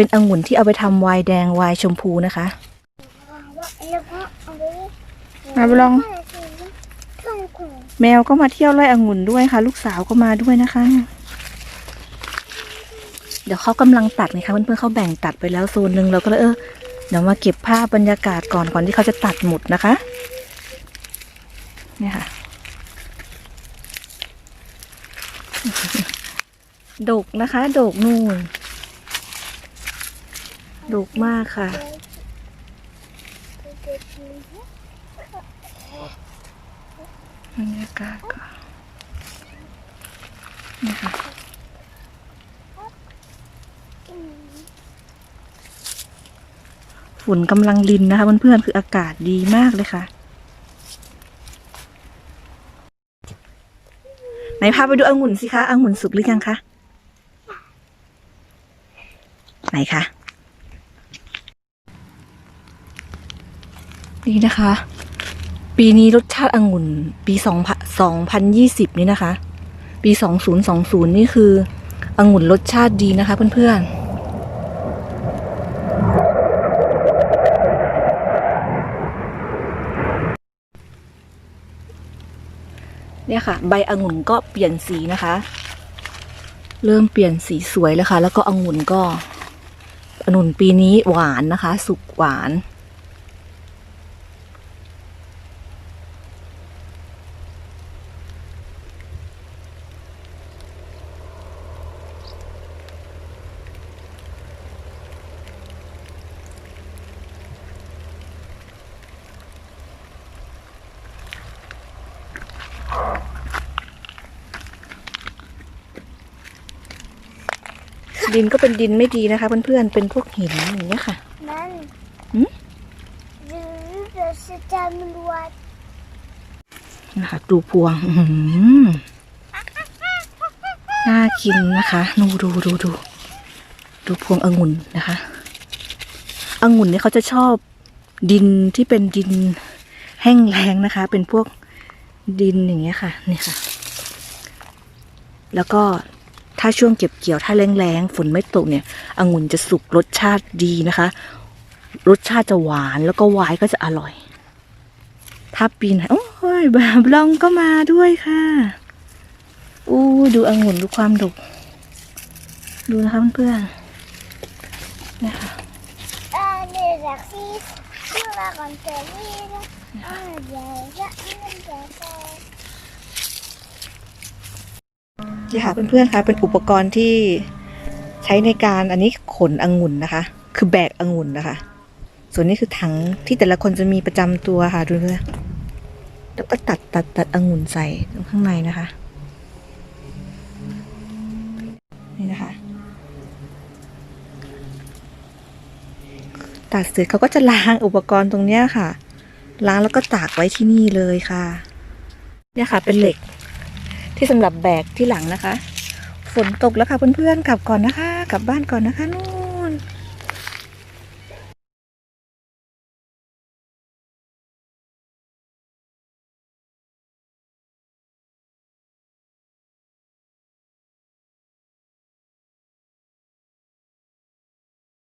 เป็นองุ่นที่เอาไปทำไวน์แดงไวน์ชมพูนะคะมาลอง แมวก็มาเที่ยวไร่องุ่นด้วยค่ะ ลูกสาวก็มาด้วยนะคะ เดี๋ยวเขากำลังตัดไงคะเพื่อนๆเขาแบ่งตัดไปแล้วโซนหนึ่งเราก็เลยเออเดี๋ยวมาเก็บภาพบรรยากาศก่อนก่อนที่เขาจะตัดหมดนะคะเนี่ยค่ะดกนะคะดกนู่น ดกมากค่ะ บรรยากาศก็นี่ค่ะฝุ่นกำลังลินนะคะเพื่อนๆคืออากาศดีมากเลยค่ะ ไหนพาไปดูองุ่นสิคะองุ่นสุกหรือยังคะไหนคะ นี่นะคะ ปีนี้รสชาติองุ่น ปีสองสองพันยี่สิบนี่นะคะ ปีสองศูนย์สองศูนย์นี่คือองุ่นรสชาติดีนะคะเพื่อนๆเนี่ยค่ะ ใบองุ่นก็เปลี่ยนสีนะคะ เริ่มเปลี่ยนสีสวยแล้วค่ะ แล้วก็องุ่นก็องุ่นปีนี้หวานนะคะ สุกหวาน ดินก็เป็นดินไม่ดีนะคะเพื่อนๆเป็นพวกหินอย่างเงี้ยค่ะ มันหืมหรือจะสจำรวจนะคะดูพวงอื้อหือน่ากินนะคะดูดูดูดูดูพวงองุ่นนะคะองุ่นเนี่ยเขาจะชอบดินที่เป็นดินแห้งแล้งนะคะ เป็นพวกดินอย่างเงี้ยค่ะนี่ค่ะ แล้วก็ ถ้าช่วงเก็บเกี่ยวถ้าแรงๆฝนไม่ตกเนี่ยองุ่นจะสุกรสชาติดีนะคะ รสชาติจะหวานแล้วก็ไวน์ก็จะอร่อย ถ้าปีไหนโอ้ยแบบลองก็มาด้วยค่ะอู้ดูองุ่นดูความดกดูนะคะเพื่อนๆเนี่ยค่ะเออเนี่ยจะอ่าเดี๋ยวจะมันจะใส่นี่ค่ะเพื่อนๆค่ะเป็นอุปกรณ์ที่ใช้ในการอันนี้ขนองุ่นนะคะ คือแบกองุ่นนะคะ ส่วนนี้คือถังที่แต่ละคนจะมีประจำตัวค่ะดูเพื่อนแล้วก็ตัดตัดตัดองุ่นใส่ตรงข้างในนะคะ นี่นะคะตัดเสร็จเขาก็จะล้างอุปกรณ์ตรงเนี้ยค่ะ ล้างแล้วก็ตากไว้ที่นี่เลยค่ะ เนี่ยค่ะ เป็นเหล็ก ที่สำหรับแบกที่หลังนะคะ ฝนตกแล้วค่ะเพื่อนๆกลับก่อนนะคะ กลับบ้านก่อนนะคะนู่น